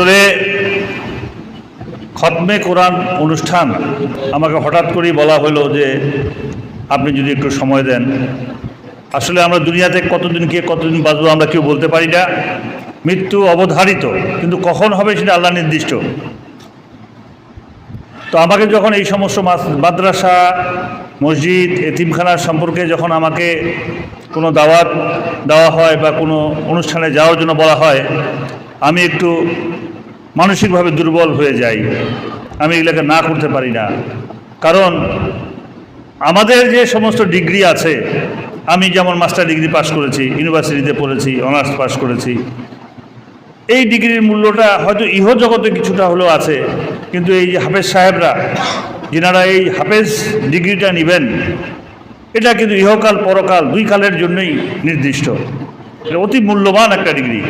আসলে খতমে কোরআন অনুষ্ঠান আমাকে হঠাৎ করেই বলা হলো যে আপনি যদি একটু সময় দেন। আসলে আমরা দুনিয়াতে কতদিন কে কতদিন বাঁচবো আমরা কেউ বলতে পারি না। মৃত্যু অবধারিত, কিন্তু কখন হবে সেটা আল্লাহ নির্দিষ্ট। তো আমাকে যখন এই সমস্ত মাস- মাদ্রাসা, মসজিদ, এতিমখানা সম্পর্কে যখন আমাকে কোনো দাওয়াত দেওয়া হয় বা কোনো অনুষ্ঠানে যাওয়ার জন্য বলা হয়, আমি একটু মানসিকভাবে দুর্বল হয়ে যাই। আমি এগুলোকে না করতে পারি না। কারণ আমাদের যে সমস্ত ডিগ্রি আছে, আমি যেমন মাস্টার ডিগ্রি পাশ করেছি, ইউনিভার্সিটিতে পড়েছি, অনার্স পাশ করেছি, এই ডিগ্রির মূল্যটা হয়তো ইহ জগতে কিছুটা হলেও আছে, কিন্তু এই যে হাফেজ সাহেবরা, যেনারা এই হাফেজ ডিগ্রিটা নেবেন, এটা কিন্তু ইহকাল পরকাল দুই কালের জন্যই নির্দিষ্ট। এটা অতি মূল্যবান একটা ডিগ্রি।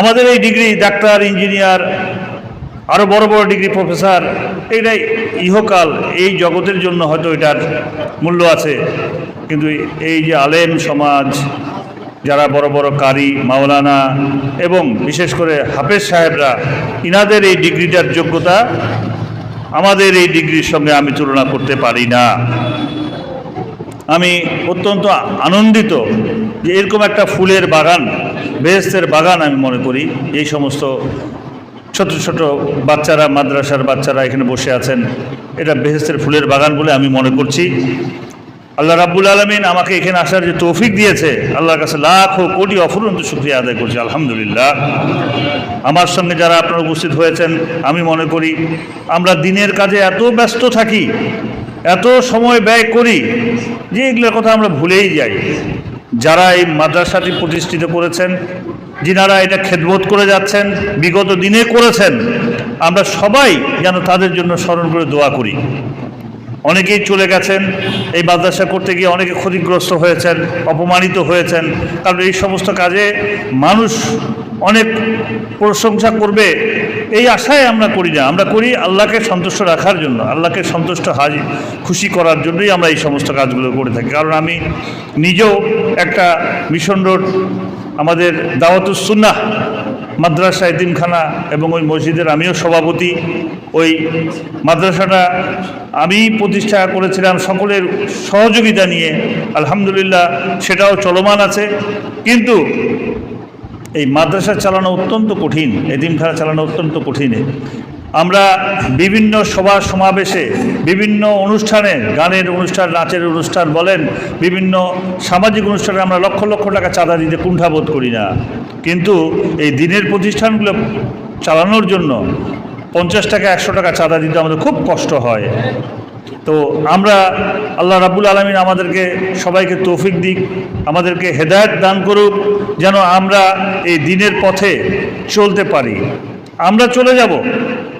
আমাদের এই ডিগ্রি ডাক্তার, ইঞ্জিনিয়ার আরও বড় বড় ডিগ্রি প্রফেসর, এটাই ইহকাল, এই জগতের জন্য হয়তো এটার মূল্য আছে। কিন্তু এই যে আলেম সমাজ, যারা বড় বড় কারি, মাওলানা এবং বিশেষ করে হাফেজ সাহেবরা, ইনাদের এই ডিগ্রিটার যোগ্যতা, আমাদের এই ডিগ্রির সঙ্গে আমি তুলনা করতে পারি না। আমি অত্যন্ত আনন্দিত যে এরকম একটা ফুলের বাগান, বেহেস্তের বাগান আমি মনে করি। এই সমস্ত ছোট ছোট বাচ্চারা, মাদ্রাসার বাচ্চারা এখানে বসে আছেন, এটা বেহেস্তের ফুলের বাগান বলে আমি মনে করছি। আল্লাহ রাব্বুল আলমিন আমাকে এখানে আসার যে তৌফিক দিয়েছে, আল্লাহর কাছে লাখ কোটি অফুরন্ত শুক্রিয়া আদায় করছি, আলহামদুলিল্লাহ। আমার সঙ্গে যারা আপনারা উপস্থিত হয়েছেন, আমি মনে করি, আমরা দিনের কাজে এত ব্যস্ত থাকি এত সময় ব্যয় করি যে এগুলোর কথা আমরা ভুলেই যাই। যারা এই মাদ্রাসাটি প্রতিষ্ঠিত করেছেন, যিনারা এটা খেদমত করে যাচ্ছেন, বিগত দিনে করেছেন, আমরা সবাই যেন তাদের জন্য স্মরণ করে দোয়া করি। অনেকেই চলে গেছেন, এই মাদ্রাসা করতে গিয়ে অনেকে ক্ষতিগ্রস্ত হয়েছেন, অপমানিত হয়েছেন, কারণ এই সমস্ত কাজে মানুষ অনেক প্রশংসা করবে এই আশায় আমরা করি না। আমরা করি আল্লাহকে সন্তুষ্ট রাখার জন্য, আল্লাহকে সন্তুষ্ট হাজি, খুশি করার জন্যই আমরা এই সমস্ত কাজগুলো করে থাকি। কারণ আমি নিজেও একটা মিশন রোড, আমাদের দাওয়াতুসুন্নাহ মাদ্রাসা এতিমখানা এবং ওই মসজিদের আমিও সভাপতি। ওই মাদ্রাসাটা আমি প্রতিষ্ঠা করেছিলাম সকলের সহযোগিতা নিয়ে। আলহামদুলিল্লাহ, সেটাও চলমান আছে। কিন্তু এই মাদ্রাসা চালানো অত্যন্ত কঠিন এতিমখানা চালানো অত্যন্ত কঠিন। আমরা বিভিন্ন সভা সমাবেশে, বিভিন্ন অনুষ্ঠানে, গানের অনুষ্ঠান, নাচের অনুষ্ঠান বলেন, বিভিন্ন সামাজিক অনুষ্ঠানে আমরা লক্ষ লক্ষ টাকা চাঁদা দিতে কুণ্ঠাবোধ করি না। কিন্তু এই দিনের প্রতিষ্ঠানগুলো চালানোর জন্য পঞ্চাশ টাকা, একশো টাকা চাঁদা দিতে আমাদের খুব কষ্ট হয়। তো আমরা আল্লাহ রাবুল আলমিন আমাদেরকে সবাইকে তৌফিক দিক, আমাদেরকে হেদায়ত দান করুক, যেন আমরা এই দিনের পথে চলতে পারি। আমরা চলে যাব।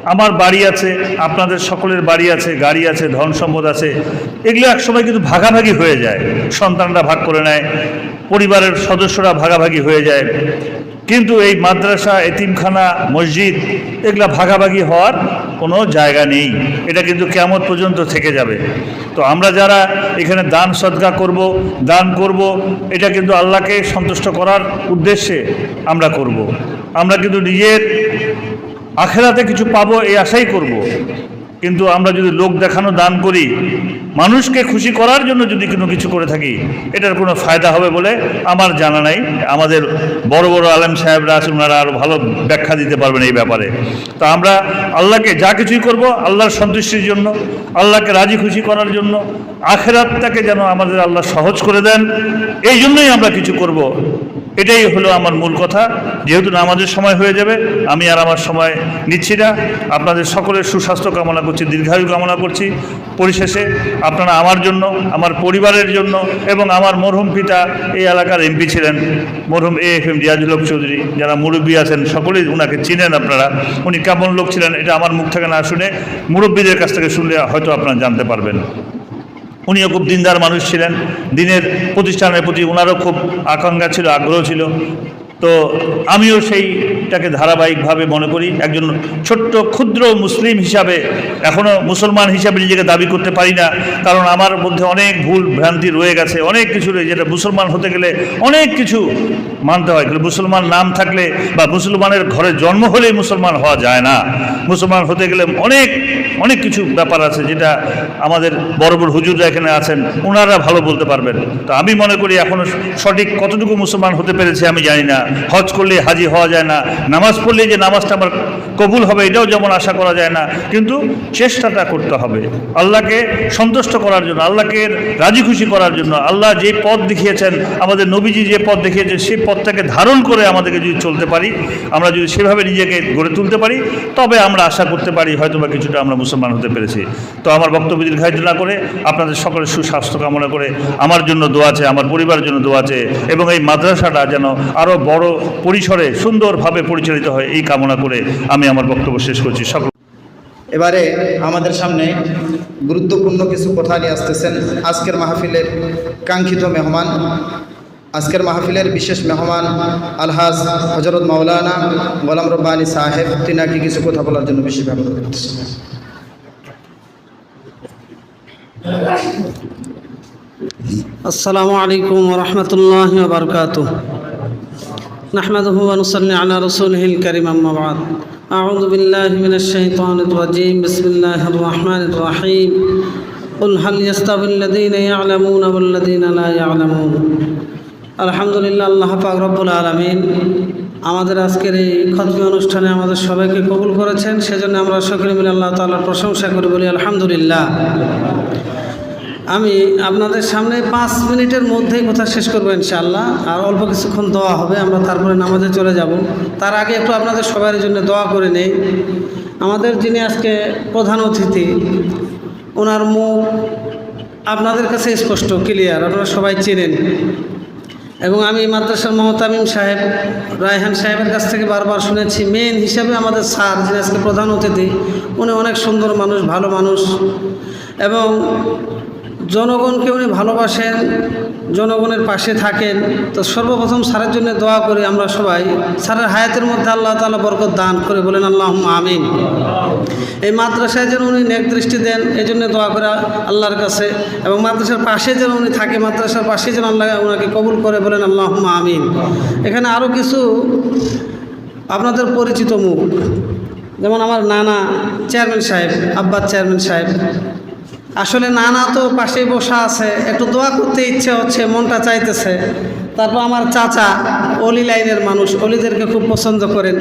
আমার বাড়ি আছে, আপনাদের সকলের বাড়ি আছে, গাড়ি আছে, ধন সম্পদ আছে। এগুলো একসময় কিন্তু ভাগাভাগি হয়ে যায়। সন্তানরা ভাগ করে নেয়, পরিবারের সদস্যরা ভাগাভাগি হয়ে যায়। কিন্তু এই মাদ্রাসা, এতিমখানা, মসজিদ, এগুলা ভাগাভাগি হওয়ার কোনো জায়গা নেই এটা কিন্তু কেমন পর্যন্ত থেকে যাবে তো আমরা যারা এখানে দান সদকা করব, দান করব, এটা কিন্তু আল্লাহকে সন্তুষ্ট করার উদ্দেশ্যে আমরা করব। আমরা কিন্তু নিজের আখেরাতে কিছু পাবো, এই আশাই করব। কিন্তু আমরা যদি লোক দেখানো দান করি, মানুষকে খুশি করার জন্য যদি কোনো কিছু করে থাকি, এটার কোনো ফায়দা হবে বলে আমার জানা নাই। আমাদের বড় বড় আলেম সাহেবরা আছেন ওনারা আরও ভালো ব্যাখ্যা দিতে পারবেন এই ব্যাপারে। তো আমরা আল্লাহকে যা কিছুই করব, আল্লাহর সন্তুষ্টির জন্য, আল্লাহকে রাজি খুশি করার জন্য, আখেরাতটাকে যেন আমাদের আল্লাহ সহজ করে দেন, এই জন্যই আমরা কিছু করব। এটাই হলো আমার মূল কথা। যেহেতু নামাজের সময় হয়ে যাবে, আমি আর আমার সময় নিচ্ছি না। আপনাদের সকলের সুস্বাস্থ্য কামনা করছি, দীর্ঘায়ু কামনা করছি। পরিশেষে আপনারা আমার জন্য, আমার পরিবারের জন্য এবং আমার মরহুম পিতা এই এলাকার এমপি ছিলেন, মরহুম A F M Riazul Chowdhury. যারা মুরব্বী আছেন, সকলেই ওনাকে চিনেন আপনারা। উনি কেমন লোক ছিলেন, এটা আমার মুখ থেকে না শুনে মুরব্বীদের কাছ থেকে শুনলে হয়তো আপনারা জানতে পারবেন। উনিও খুব দিনদার মানুষ ছিলেন। দিনের প্রতিষ্ঠানের প্রতি ওনারও খুব আকাঙ্ক্ষা ছিল আগ্রহ ছিল। তো আমিও সেইটাকে ধারাবাহিকভাবে মনে করি। একজন ছোট্ট ক্ষুদ্র মুসলিম হিসাবে এখনও মুসলমান হিসাবে নিজেকে দাবি করতে পারি না, কারণ আমার মধ্যে অনেক ভুল ভ্রান্তি রয়ে গেছে, অনেক কিছু রয়ে যেটা মুসলমান হতে গেলে অনেক কিছু মানতে হয়, কিন্তু মুসলমান নাম থাকলে বা মুসলমানের ঘরে জন্ম হলেই মুসলমান হওয়া যায় না। মুসলমান হতে গেলে অনেক অনেক কিছু ব্যাপার আছে যেটা আমাদের বড় বড় হুজুররা এখানে আছেন ওনারা ভালো বলতে পারবেন। তো আমি মনে করি এখনও সঠিক কতটুকু মুসলমান হতে পেরেছে আমি জানি না। হজ করলে হাজি হওয়া যায় না। নামাজ পড়লে যে নামাজটা আমার কবুল হবে, এটাও যেমন আশা করা যায় না। কিন্তু চেষ্টাটা করতে হবে। আল্লাহকে সন্তুষ্ট করার জন্য, আল্লাহকে রাজি খুশি করার জন্য, আল্লাহ যে পথ দেখিয়েছেন, আমাদের নবীজি যে পথ দেখিয়েছেন সেই পথটাকে ধারণ করে আমাদেরকে যদি চলতে পারি, আমরা যদি সেভাবে নিজেকে গড়ে তুলতে পারি, তবে আমরা আশা করতে পারি হয়তো বা কিছুটা আমরা মুসলমান হতে পেরেছি। তো আমার বক্তব্য দীর্ঘায়িত না করে আপনাদের সকলের সুস্বাস্থ্য কামনা করে আমার জন্য দোয়া আছে, আমার পরিবারের জন্য দোয়া আছে, এবং এই মাদ্রাসাটা যেন আরও বড় বড় পরিসরে সুন্দরভাবে পরিচালিত হয় এই কামনা করে আমি আমার বক্তব্য শেষ করছি। সকল এবারে আমাদের সামনে গুরুত্বপূর্ণ কিছু কথা নিয়ে আসতেছেন আজকের মাহফিলের কাঙ্ক্ষিত মেহমান আজকের মাহফিলের বিশেষ মেহমান আলহাজ হজরত মাওলানা গোলাম রব্বানী সাহেব তিনাকে কিছু কথা বলার জন্য বেশি ব্যবহার করতেছেন। আসসালামু আলাইকুম রহমতুল্লাহ বারকাত نحمده ونصلي على رسوله الكريم أما بعد أعوذ بالله من الشيطان الرجيم بسم الله الرحمن الرحيم قل هل يستوي الذين يعلمون والذين لا يعلمون আলহামদুলিল্লাহ আল্লাহ পাক রব্বুল আলমিন আমাদের আজকের এই খতমি অনুষ্ঠানে আমাদের সবাইকে কবুল করেছেন সেজন্য আমরা সকলে মিলে আল্লাহ তাআলার প্রশংসা করি বলি আলহামদুলিল্লাহ আমি আপনাদের সামনে পাঁচ মিনিটের মধ্যেই কথা শেষ করব ইনশাআল্লাহ। আর অল্প কিছুক্ষণ দোয়া হবে, আমরা তারপরে নামাজে চলে যাব। তার আগে একটু আপনাদের সবার জন্য দোয়া করে নেই। আমাদের যিনি আজকে প্রধান অতিথি, ওনার মুখ আপনাদের কাছে স্পষ্ট, ক্লিয়ার, আপনারা সবাই চেনেন। এবং আমি মাদ্রাসার মমতামিম সাহেব, রায়হান সাহেবের কাছ থেকে বারবার শুনেছি মেন হিসাবে আমাদের স্যার, যিনি আজকে প্রধান অতিথি, উনি অনেক সুন্দর মানুষ, ভালো মানুষ। এবং জনগণকে উনি ভালোবাসেন, জনগণের পাশে থাকেন। তো সর্বপ্রথম স্যারের জন্য দোয়া করি আমরা সবাই। স্যারের হায়াতের মধ্যে আল্লাহ তালা বরকত দান করে বলেন আল্লাহ আমিন। এই মাদ্রাসায় যেন উনি নেক দৃষ্টি দেন এই জন্য দোয়া করে আল্লাহর কাছে। এবং মাদ্রাসার পাশে যেন উনি থাকে, মাদ্রাসার পাশে যেন আল্লাহ ওনাকে কবুল করে বলেন আল্লাহ আমিন। এখানে আরও কিছু আপনাদের পরিচিত মুখ। যেমন আমার নানা চেয়ারম্যান সাহেব, আব্বাস চেয়ারম্যান সাহেব। আসলে নানা তো পাশে বসা আছে, একটু দোয়া করতে ইচ্ছে হচ্ছে, মনটা চাইতেছে। তারপর আমার চাচা অলি লাইনের মানুষ, অলিদেরকে খুব পছন্দ করেন।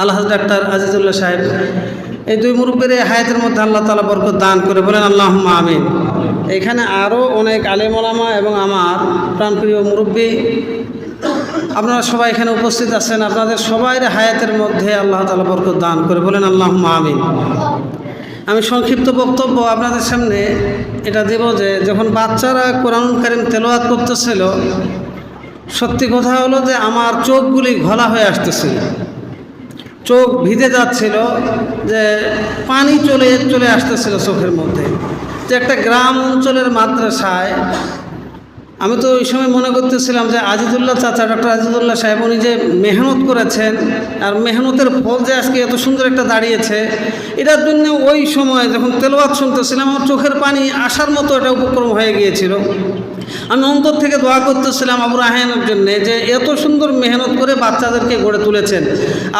আল্লাহ ডাক্তার আজিজুল্লাহ সাহেব, এই দুই মুরব্বীর হায়াতের মধ্যে আল্লাহ তালা বরকত দান করে বলেন আল্লাহ আমিন। এখানে আরও অনেক আলেমলামা এবং আমার প্রাণপ্রিয় মুরব্বী, আপনারা সবাই এখানে উপস্থিত আছেন। আপনাদের সবাই হায়াতের মধ্যে আল্লাহ তালা বরকত দান করে বলেন আল্লাহ আমিন। আমি সংক্ষিপ্ত বক্তব্য আপনাদের সামনে এটা দেব যে যখন বাচ্চারা কোরআন কারিম তেলোয়াত করতেছিল, সত্যি কথা হলো যে আমার চোখগুলি ঘোলা হয়ে আসতেছিল। চোখ ভিজে যাচ্ছিল যে পানি চলে চলে আসতেছিল চোখের মধ্যে। যে একটা গ্রাম অঞ্চলের মাদ্রাসায় আমি তো ওই সময় মনে করতেছিলাম যে আজিদুল্লাহ চাচা, ডক্টর আজিদুল্লাহ সাহেব, উনি যে মেহনত করেছেন আর মেহনতের ফল যে আজকে এত সুন্দর একটা দাঁড়িয়েছে, এটার জন্য ওই সময় যখন তেলবাদ শুনতেছিলাম, আমার চোখের পানি আসার মতো এটা উপক্রম হয়ে গিয়েছিল। আমি অন্তর থেকে দোয়া করতেছিলাম আবু রাহানের জন্য যে এত সুন্দর মেহনত করে বাচ্চাদেরকে গড়ে তুলেছেন।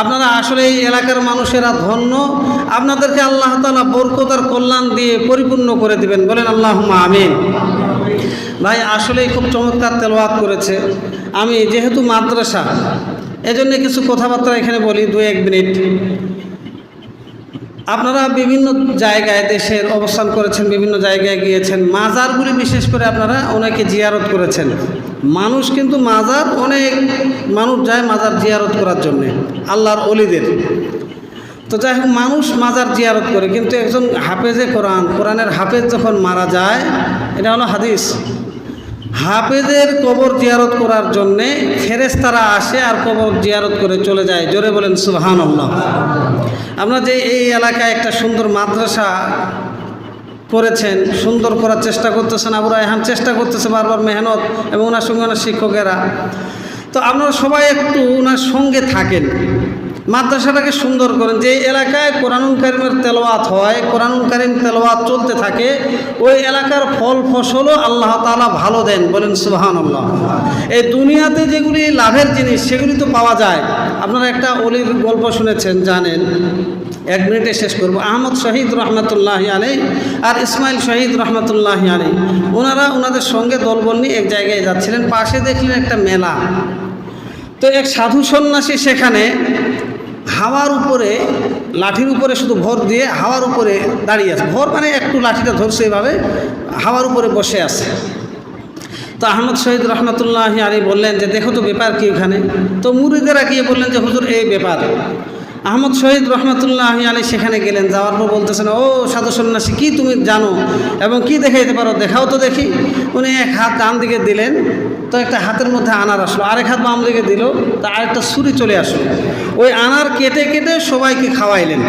আপনারা আসলে এই এলাকার মানুষেরা ধন্য। আপনাদেরকে আল্লাহ তালা বরকতার কল্যাণ দিয়ে পরিপূর্ণ করে দিবেন। বলেন আল্লাহ আমিন। ভাই, আসলেই খুব চমৎকার তেলওয়াত করেছে। আমি যেহেতু মাদ্রাসা, এজন্য কিছু কথাবার্তা এখানে বলি দু এক মিনিট। আপনারা বিভিন্ন জায়গায় দেশের অবস্থান করেছেন, বিভিন্ন জায়গায় গিয়েছেন। মাজারগুলি বিশেষ করে আপনারা অনেকে জিয়ারত করেছেন। মানুষ কিন্তু মাজার অনেক, মানুষ যায় মাজার জিয়ারত করার জন্যে, আল্লাহর অলিদের। তো যাই হোক, মানুষ মাজার জিয়ারত করে, কিন্তু একজন হাফেজে কোরআন, কোরআনের হাফেজ যখন মারা যায়, এটা হলো হাদিস। হাফেজের কবর জিয়ারত করার জন্যে ফেরেস্তারা আসে আর কবর জিয়ারত করে চলে যায়। জোরে বলেন সুবহান আল্লাহ আমরা যে এই এলাকায় একটা সুন্দর মাদ্রাসা করেছেন, সুন্দর করার চেষ্টা করতেছেন, আবু রায়হান চেষ্টা করতেছে বারবার মেহনত এবং ওনার সঙ্গে ওনার শিক্ষকেরা। তো আপনারা সবাই একটু ওনার সঙ্গে থাকেন। মাদ্রাসাটাকে সুন্দর করেন। যে এলাকায় কোরআনুল কারিমের তেলাওয়াত হয়, কোরআনুল কারিম তেলাওয়াত চলতে থাকে, ওই এলাকার ফল ফসলও আল্লাহ তাআলা ভালো দেন বলেন সুবাহান আল্লাহ এই দুনিয়াতে যেগুলি লাভের জিনিস, সেগুলি তো পাওয়া যায়। আপনারা একটা অলির গল্প শুনেছেন, জানেন। এক মিনিটে শেষ করব। আহমদ শহীদ রহমতুল্লাহ আলী আর ইসমাইল শহীদ রহমতুল্লাহ আলী ওনারা ওনাদের সঙ্গে দলবল নিয়ে এক জায়গায় যাচ্ছিলেন, পাশে দেখলেন একটা মেলা। তো এক সাধু সন্ন্যাসী সেখানে হাওয়ার উপরে, লাঠির উপরে শুধু ভর দিয়ে হাওয়ার উপরে দাঁড়িয়ে আছে। ভর মানে একটু লাঠিটা ধরছে এভাবে, হাওয়ার উপরে বসে আছে। তো আহমদ শহীদ রহমতুল্লাহ আলী বললেন যে, দেখো তো ব্যাপার কি ওখানে তো মুরিদেরা গিয়ে বললেন যে, হুজুর, এই ব্যাপার। আহমদ শহীদ রহমতুল্লাহ আলী সেখানে গেলেন, যাওয়ার পর বলতেছেন, ও সাধু সন্ন্যাসী, কী তুমি জানো এবং কি দেখাইতে পারো? দেখাও তো দেখি। উনি এক হাত ডান দিকে দিলেন, তো একটা হাতের মধ্যে আনার আসলো, আরেক হাত বাম দিকে দিল, তা আরেকটা ছুরি চলে আসলো। ওই আনার কেটে কেটে সবাইকে খাওয়াইলেন।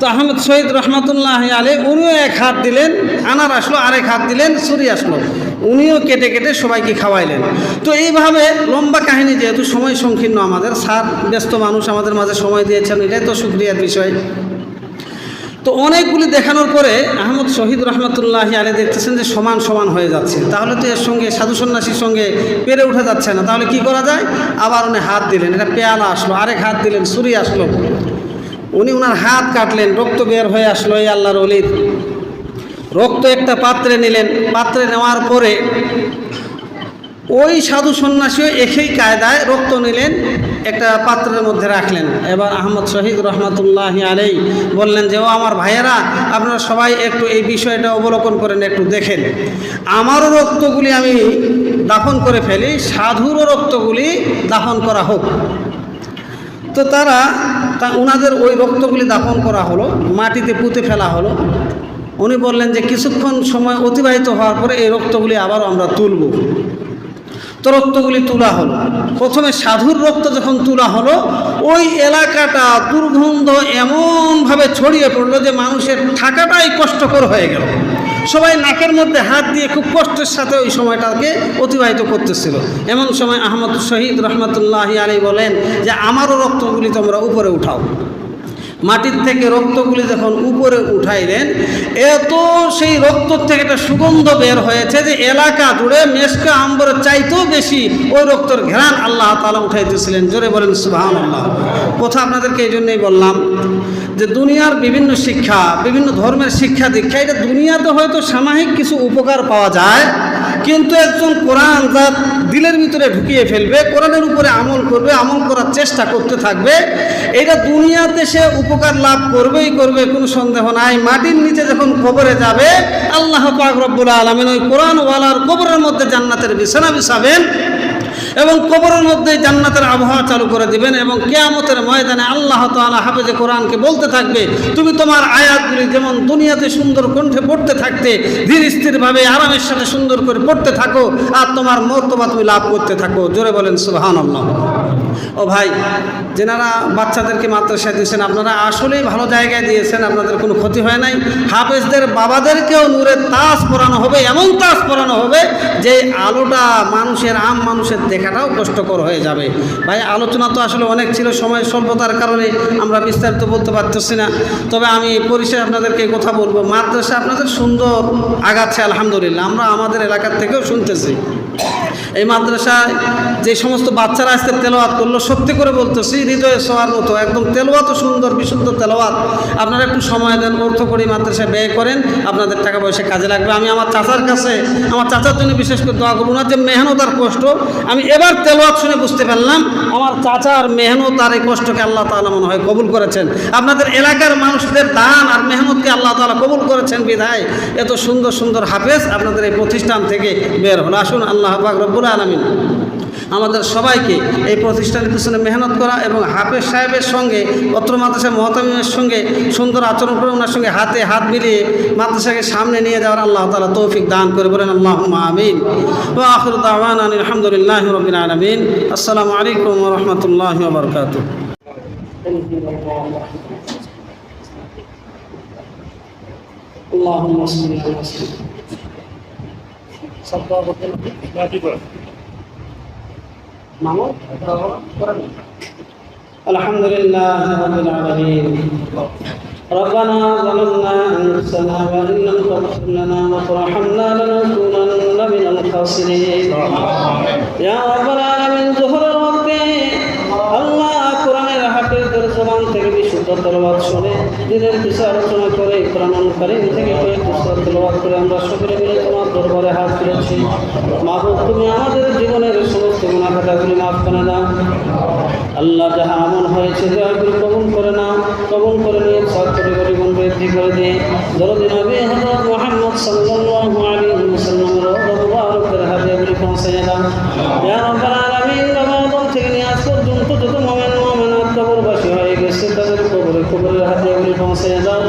তো আহমদ শহীদ রহমতুল্লাহ আলে উনিও এক হাত দিলেন, আনার আসলো, আরেক হাত দিলেন, ছুরি আসলো। উনিও কেটে কেটে সবাইকে খাওয়াইলেন। তো এইভাবে লম্বা কাহিনী যেহেতু সময় সংকীর্ণ আমাদের, স্যার ব্যস্ত মানুষ আমাদের মাঝে সময় দিয়েছেন, এটাই তো সুক্রিয়ার বিষয়। তো অনেকগুলি দেখানোর পরে আহমদ শহীদ রহমতুল্লাহ আলী দেখতেছেন যে সমান সমান হয়ে যাচ্ছে। তাহলে তো এর সঙ্গে সাধু সন্ন্যাসীর সঙ্গে পেরে উঠে যাচ্ছে না। তাহলে কি করা যায়? আবার উনি হাত দিলেন, এটা পেয়ালা আসলো, আরেক হাত দিলেন, ছুরি আসলো। উনি ওনার হাত কাটলেন, রক্ত বের হয়ে আসলো এই আল্লাহর অলির রক্ত একটা পাত্রে নিলেন, পাত্রে নেওয়ার পরে ওই সাধু সন্ন্যাসীও একই কায়দায় রক্ত নিলেন, একটা পাত্রের মধ্যে রাখলেন। এবার আহমদ শহীদ রহমতুল্লাহ আলাই বললেন যে, ও আমার ভাইয়েরা, আপনারা সবাই একটু এই বিষয়টা অবলোকন করেন, একটু দেখেন। আমারও রক্তগুলি আমি দাফন করে ফেলি, সাধুরও রক্তগুলি দাফন করা হোক। তো তারা, তা ওনাদের ওই রক্তগুলি দাফন করা হলো, মাটিতে পুঁতে ফেলা হলো। উনি বললেন যে, কিছুক্ষণ সময় অতিবাহিত হওয়ার পরে এই রক্তগুলি আবারও আমরা তুলব। রক্তগুলি তোলা হলো। প্রথমে সাধুর রক্ত যখন তোলা হলো, ওই এলাকাটা দুর্গন্ধ এমনভাবে ছড়িয়ে পড়ল যে মানুষের থাকাটাই কষ্টকর হয়ে গেল। সবাই নাকের মধ্যে হাত দিয়ে খুব কষ্টের সাথে ওই সময়টাকে অতিবাহিত করতেছিল। এমন সময় আহমদ শহীদ রহমতুল্লাহ আলী বলেন যে, আমারও রক্তগুলি তোমরা উপরে উঠাও। মাটির থেকে রক্তগুলি যখন উপরে উঠাইলেন, এত সেই রক্ত থেকে একটা সুগন্ধ বের হয়েছে যে এলাকা জুড়ে মেসকা আম্বরের চাইতেও বেশি ওই রক্তর ঘেরান আল্লাহ তালা উঠাইতেছিলেন। জোরে বলেন সুবাহ আল্লাহ কথা আপনাদেরকে এই জন্যই বললাম যে দুনিয়ার বিভিন্ন শিক্ষা, বিভিন্ন ধর্মের শিক্ষা দীক্ষা, এটা দুনিয়াতে হয়তো সামাজিক কিছু উপকার পাওয়া যায়, কিন্তু একজন কোরআন তার দিলের ভিতরে ঢুকিয়ে ফেলবে, কোরআনের উপরে আমল করবে, আমল করার চেষ্টা করতে থাকবে, এটা দুনিয়াতে সে উপকার লাভ করবেই করবে, কোনো সন্দেহ নাই। মাটির নিচে যখন কবরে যাবে, আল্লাহ পাক রব্বুল আলমিন ওই কোরআনওয়ালার কবরের মধ্যে জান্নাতের বিছানা বিছাবেন এবং কবরের মধ্যে জান্নাতের আবহাওয়া চালু করে দিবেন এবং কেয়ামতের ময়দানে আল্লাহ তালা হাফেজে কোরআনকে বলতে থাকবে, তুমি তোমার আয়াতগুলি যেমন দুনিয়াতে সুন্দর কণ্ঠে পড়তে থাকতে, ধীর স্থিরভাবে আরামের সাথে সুন্দর করে পড়তে থাকো, আর তোমার মর্তবা তুমি লাভ করতে থাকো। জোরে বলেন সুবাহান আল্লাহ ও ভাই, যেনারা বাচ্চাদেরকে মাদ্রাসায় দিয়েছেন, আপনারা আসলেই ভালো জায়গায় দিয়েছেন, আপনাদের কোনো ক্ষতি হয় নাই। হাফেজদের বাবাদেরকেও নূরের তাস পরানো হবে, এমন তাস পরানো হবে যে আলোটা মানুষের, আম মানুষের দেখাটাও কষ্টকর হয়ে যাবে। ভাই, আলোচনা তো আসলে অনেক ছিল সময় স্বল্পতার কারণে আমরা বিস্তারিত বলতে পারতেছি না। তবে আমি পরিচয় আপনাদেরকে কথা বলব, মাদ্রাসা আপনাদের সুন্দর আগাচ্ছে, আলহামদুলিল্লাহ, আমরা আমাদের এলাকার থেকেও শুনতেছি। এই মাদ্রাসায় যে সমস্ত বাচ্চারা আজকে তেলোয়াত করল, সত্যি করে বলতেছি, হৃদয়ে শোয়ার মতো, একদম তেলোয়াতও সুন্দর, বিশুদ্ধ তেলোয়াত আপনারা একটু সময় দেন অর্থ করে মাদ্রাসায় ব্যয় করেন, আপনাদের টাকা পয়সা কাজে লাগবে। আমি আমার চাচার কাছে, আমার চাচার জন্য বিশেষ করে দোয়া করব ওনার যে মেহনত আর কষ্ট, আমি এবার তেলোয়াত শুনে বুঝতে পারলাম, আমার চাচার মেহনত আর এই কষ্টকে আল্লাহ তাআলা মনে হয় কবুল করেছেন। আপনাদের এলাকার মানুষদের দান আর মেহনতকে আল্লাহ তালা কবুল করেছেন, বিধায় এত সুন্দর সুন্দর হাফেজ আপনাদের এই প্রতিষ্ঠান থেকে বের হলো। আসুন, আল্লাহ পাক রব্বুল আলমিন আমাদের সবাইকে এই প্রতিষ্ঠানের পিছনে মেহনত করা এবং হাফেজ সাহেবের সঙ্গে অত্র মাদ্রাসা মহতামিমের সঙ্গে সুন্দর আচরণ করে ওনার সঙ্গে হাতে হাত মিলিয়ে মাদ্রাসাকে সামনে নিয়ে যাওয়ার আল্লাহ তালা তৌফিক দান করে বলেন আল্লাহ আমিন ও আখর দাওয়ান আলহামদুলিল্লাহ রবিন আলমিন আসসালামু আলাইকুম রহমতুল্লাহ বরকাত اللهم صل على سيدنا মামু করেন الحمد لله رب العالمين ربنا ظلمنا أنفسنا وإن لم تغفر لنا وترحمنا لنكونن من الخاسرين يا رب العالمين ظهر الوقت আল্লাহ কোরআনের হাটের জবান থেকে বিশুদ্ধ তলবাদ শুনে দিনের কিছু আলোচনা করে কোরআন থেকে কয়েক পুস্তক তলবাদ করে আমরা সকলে মিলে তোমার দরবারে হাত তুলেছি। মাহবুব তুমি আমাদের জীবনের সমস্ত গুণাখাতাগুলি মাফ করে দাও। আল্লাহ যাহা এমন হয়েছে করে কবুল করে নাও। কবুল করে নিয়ে সব করে গরিবন বৃদ্ধি করে দিয়ে দরদি নবী হযরত মুহাম্মদ সাল্লাল্লাহু আলাইহি ওয়াসাল্লামের রওজা মুবারকের হাদিয়াগুলি পৌঁছে দাও। ইয়া রাব্বাল আলামিন, রমাদান থেকে নিয়ে আজ পর্যন্ত যত মুমিন, মুমিনাত কবরবাসী হয়ে গেছে তাদের কবরে কবরের হাদিয়াগুলি পৌঁছে দাও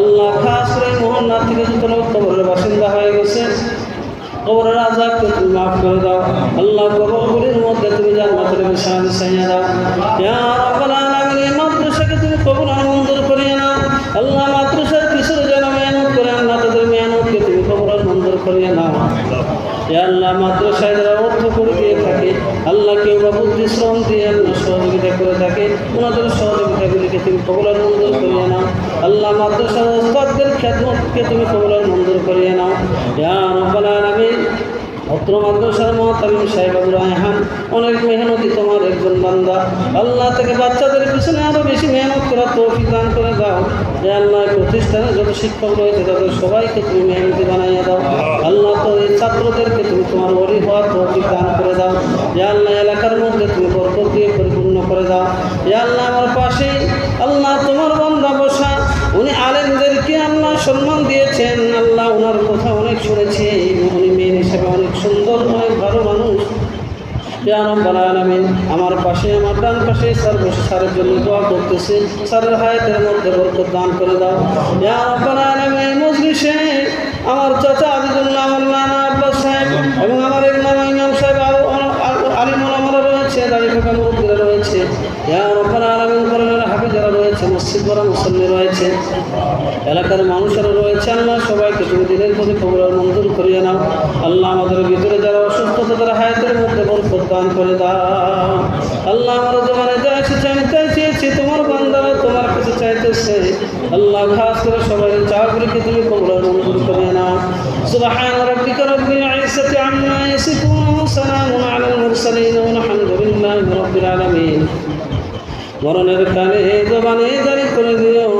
আল্লাহ খাস করে মোহননাথ থেকে কবরের বাসিন্দা হয়ে গেছে। কবরের আজাবকে মাফ করে দাও। আল্লাহ কবরগুলির মধ্যে তুমি জান্নাতের বিছানা বিছাইয়া দাও। ইয়া রাব্বাল আলামিন তুমি কবুল আর করিয়ে নাও। আল্লাহ মাদ্রাসার পিছনে যেন মেহনত করে আল্লাহ তাদের মেহনতকে তুমি আর মঞ্জুর করিয়ে নাও। আল্লাহ মাদ্রাসায় আল্লাহ কেউ বা বুদ্ধি শ্রম দিয়ে আল্লাহ সহযোগিতা করে থাকে ওনাদের সহযোগিতাগুলিকে তুমি কবলার মঞ্জুর করিয়ে নাও। আল্লাহ মাদ্রাসা ওস্তাদদের খ্যাতমতকে তুমি কবলার মঞ্জুর করিয়ে নাও। ইয়া রাব্বাল অত্র মাদ্রাসার মহাতামিম সাহেব আবু রায়হান, অনেক মেহনতি তোমার একজন বান্দা। আল্লাহ থেকে বাচ্চাদের পিছনে আরও বেশি মেহনত করার তৌফিক দান করে দাও। যে আল্লাহ প্রতিষ্ঠানে যত শিক্ষক রয়েছে, তাদের সবাইকে তুমি মেহনতি বানাইয়া দাও। আল্লাহ তো এই ছাত্রদেরকে তুমি তোমার ওরি হওয়ার তৌফিক দান করে দাও। যে আল্লাহ এলাকার মধ্যে তুমি বরকত দিয়ে পরিপূর্ণ করে দাও। যে আল্লাহ আমার পাশে, আল্লাহ তোমার আল্লাহ সম্মান দিয়েছেন, আল্লাহ ওনার কথা অনেক শুনেছি উনি মেয়ে হিসেবে অনেক সুন্দর, অনেক ভালো মানুষ। আমার পাশে, আমার ডান পাশে স্যার বসে স্যারের জন্য দোয়া করতেছে। স্যারের হায়াতের মধ্যে বরকত দান করে দাও। মজলিসে আমার চাচা আদিদুল্লাহ আমার নানা আব্বাস সাহেব এবং আমার এক নানা ইমাম সাহেব আরও আলিম ওলামারা রয়েছে দাঁড়িয়ে থাকা মুরব্বীরা রয়েছে। ইয়া রাব্বাল রয়েছে মসজিদ বড় মুসল্লি রয়েছে এলাকার মানুষেরা রয়েছে আল্লাহ সবাইকে তুমি দিনের প্রতি খবর মঞ্জুর করিয়ে নাও আল্লাহ আমাদের ভিতরে যারা অসুস্থ তাদের হায়াতের মধ্যে বরকত দান করে দাও আল্লাহ আমার জমানে যা এসেছে আমি তাই চেয়েছি তোমার বান্দারা তোমার কাছে চাইতেছে আল্লাহ খাস করে সবাই চাকরিকে তুমি খবর মঞ্জুর করিয়ে নাও سبحان ربك رب العزة عما يصفون وسلام على المرسلين والحمد لله رب العالمين মরণের কালে জবানে জারি করে দিও